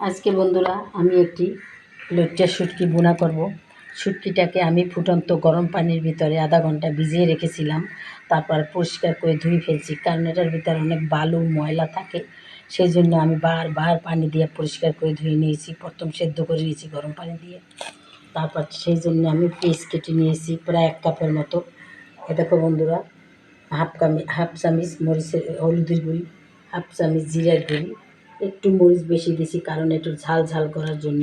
আজকে বন্ধুরা, আমি একটি লজ্জা শুটকি বোনা করব। শুটকিটাকে আমি ফুটন্ত গরম পানির ভিতরে আধা ঘণ্টা ভিজিয়ে রেখেছিলাম। তারপর পরিষ্কার করে ধুয়ে ফেলছি, কারণ এটার ভিতরে অনেক বালু, ময়লা থাকে। সেই জন্য আমি বারবার পানি দিয়ে পরিষ্কার করে ধুয়ে নিয়েছি। প্রথম সেদ্ধ করে নিয়েছি গরম পানি দিয়ে। তারপর সেই জন্য আমি পিস কেটে নিয়েছি প্রায় এক কাপের মতো। এ দেখো বন্ধুরা, হাফ কামি, হাফ চামিচ মরিচের হলুদের গুঁড়ি, হাফ চামিচ জিরার গুঁড়ি একটু মরিচ বেশি দিয়েছি কারণ একটু ঝাল ঝাল করার জন্য।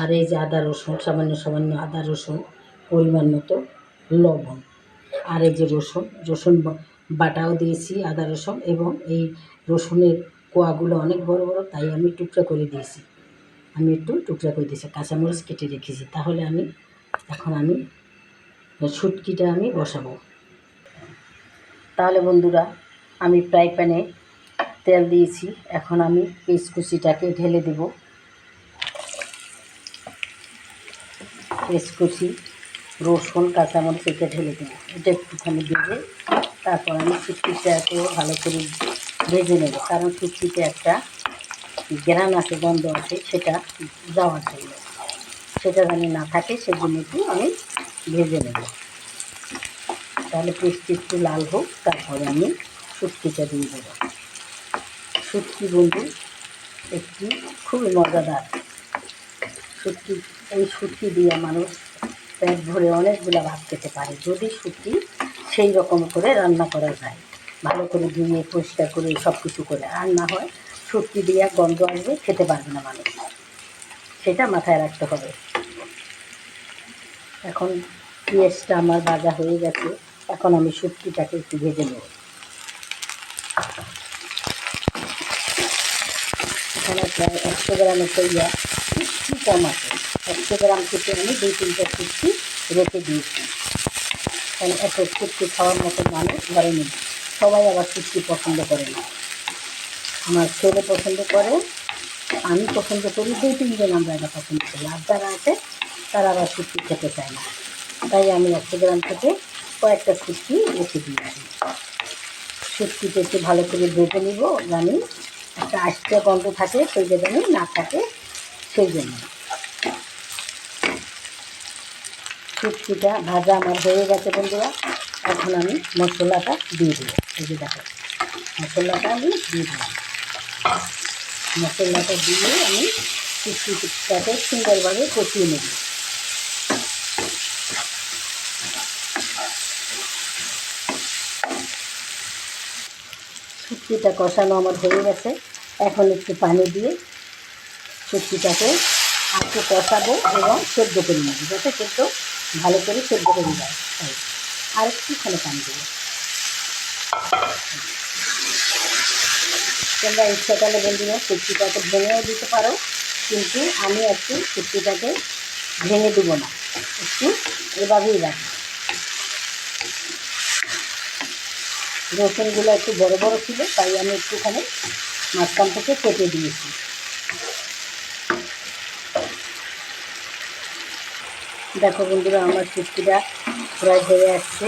আর এই যে আদা রসুন, সামান্য সামান্য আদা রসুন, পরিমাণ মতো লবণ। আর এই যে রসুন রসুন বাটাও দিয়েছি আদা রসুন এবং এই রসুনের কোয়াগুলো অনেক বড় বড়, তাই আমি টুকরা করে দিয়েছি। আমি একটু টুকরা করে দিয়েছি, কাঁচামরিচ কেটে রেখেছি। তাহলে আমি, এখন আমি শুটকিটা আমি বসাবো। তাহলে বন্ধুরা, আমি ফ্রাই প্যানে তেল দিয়েছি। এখন আমি পেঁচকুচিটাকে ঢেলে দেব। পেঁচকুচি রসুন, কাঁচামরিচ এটা ঢেলে দেবো। এটা একটুখানি ভেজে তারপর আমি শুটকিটাকেও ভালো করে ভেজে নেব। কারণ শুটকিতে একটা গ্রান আছে, গন্ধ আছে, সেটা যাওয়ার জন্য। সেটা জানি না থাকে, সেজন্য একটু আমি ভেজে নেব। তাহলে পেস্টটি একটু লাল হোক, তারপরে আমি শুটকিটা দিয়ে দেবো। শুটকি বন্ধু একটি খুবই মজাদার শুটকি এই শুটকি দিয়ে মানুষ পেট ভরে অনেকগুলো ভাত খেতে পারে। যদি শুটকি সেই রকম করে রান্না করা যায়, ভালো করে ধুয়ে, পরিষ্কার করে সব কিছু করে, আর না হয় শুটকি দিয়ে গন্ধ আসবে, খেতে পারবে না মানুষ। সেটা মাথায় রাখতে হবে। এখন পেঁয়াজটা আমার ভাজা হয়ে গেছে, এখন আমি শুটকিটাকে একটু ভেজে নেব। এখানে প্রায় একশো গ্রামের তৈয়া একটু কম আছে একশো গ্রাম থেকে আমি দুই তিনটা শুটকি রেখে দিয়েছি। কারণ এত শুটকি খাওয়ার মতো মানুষ ঘরে নেই সবাই আবার শুটকি পছন্দ করে না আমার ছেলে পছন্দ করে আমি পছন্দ করি দুই তিনজন আমরা এটা পছন্দ করি আর যারা আছে, তারা আবার শুটকি খেতে চায় না। তাই আমি একশো গ্রাম থেকে কয়েকটা শুটকি রেখে দিয়েছি। শুটকিতে একটু ভালো করে ভেজে নিব, জানি। একটা আষ্টে গন্ধ থাকে, সেই জানি না থাকে সেই জন্য শুটকিটা ভাজা আমার হয়ে গেছে বন্ধুরা, এখন আমি মশলাটা দিয়ে দেবো। এই যে দেখো, মশলাটা আমি দিয়ে দিলাম। মশলাটা দিয়ে আমি শুটকিটাকে সুন্দরভাবে কষিয়ে নেব। শুটকিটা কষানো আমার হয়ে গেছে। এখন একটু পানি দিয়ে শুটকিটাকে একটু কষাবো এবং সেদ্ধ করে নেব, যাতে সেদ্ধ ভালো করে সেদ্ধ করে যায়। আর একটুখানি পানি দেবো। তোমরা ইচ্ছা করলে বন্ধুরা শুটকিটাকে ভেঙেও দিতে পারো, কিন্তু আমি একটু শুটকিটাকে ভেঙে দেবো না। একটু এভাবেই রাখব। রসুনগুলো একটু বড় বড় ছিল, তাই আমি একটুখানি মাঝখান থেকে কেটে দিয়েছি। দেখো বন্ধুরা, আমার শুটকিটা প্রায় হয়ে আসছে।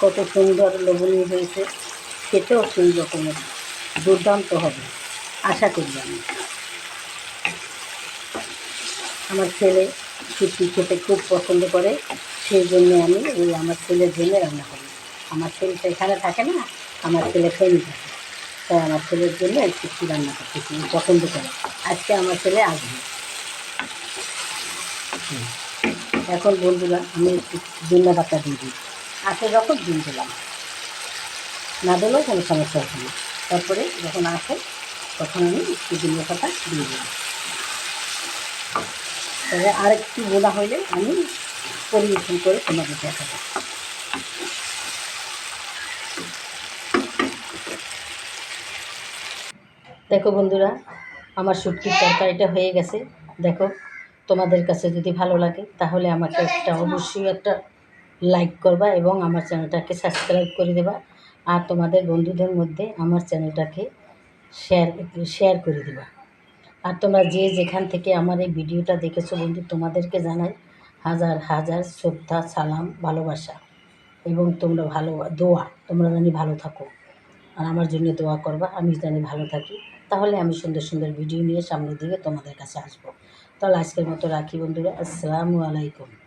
কত সুন্দর লবণীয় হয়েছে, খেতেও সেই রকমের, দুর্দান্ত হবে, আশা করি আমি। আমার ছেলে শুটকি খেতে খুব পছন্দ করে, সেই জন্য আমি ওই আমার ছেলের জন্য রান্না করি। আমার ছেলে তো এখানে থাকে না, আমার ছেলে ফেনি থাকে তাই আমার ছেলের জন্য এই শুটকি রান্না করতেছি পছন্দ করে। আজকে আমার ছেলে আসবে। এখন বন্ধুরা, আমি একটু পাতা দিয়ে দিই। আসে যখন দিন দিলাম না দিলেও কোনো সমস্যা হবে না। তারপরে যখন আসে, তখন আমি একটু ধনিয়া পাতা দিয়ে দিলাম তবে আরেকটু বোনা হইলে আমি পরিবেশন করে তোমাকে দেখাবো। দেখো বন্ধুরা, আমার শুটকির তরকারিটা হয়ে গেছে। দেখো, তোমাদের কাছে যদি ভালো লাগে তাহলে আমাকে একটা অবশ্যই একটা লাইক করবা এবং আমার চ্যানেলটাকে সাবস্ক্রাইব করে দেবা। আর তোমাদের বন্ধুদের মধ্যে আমার চ্যানেলটাকে শেয়ার শেয়ার করে দেবা। আর তোমরা যে যেখান থেকে আমার এই ভিডিওটা দেখেছ বন্ধু, তোমাদেরকে জানাই হাজার হাজার শ্রদ্ধা, সালাম, ভালোবাসা এবং তোমরা ভালো, দোয়া, তোমরা জানি ভালো থাকো আর আমার জন্য দোয়া করবা, আমি জানি ভালো থাকি। তাহলে আমি সুন্দর সুন্দর ভিডিও নিয়ে সামনের দিকে তোমাদের কাছে আসব। তাহলে আজকের মতো রাখি বন্ধুরা, আসসালামু আলাইকুম।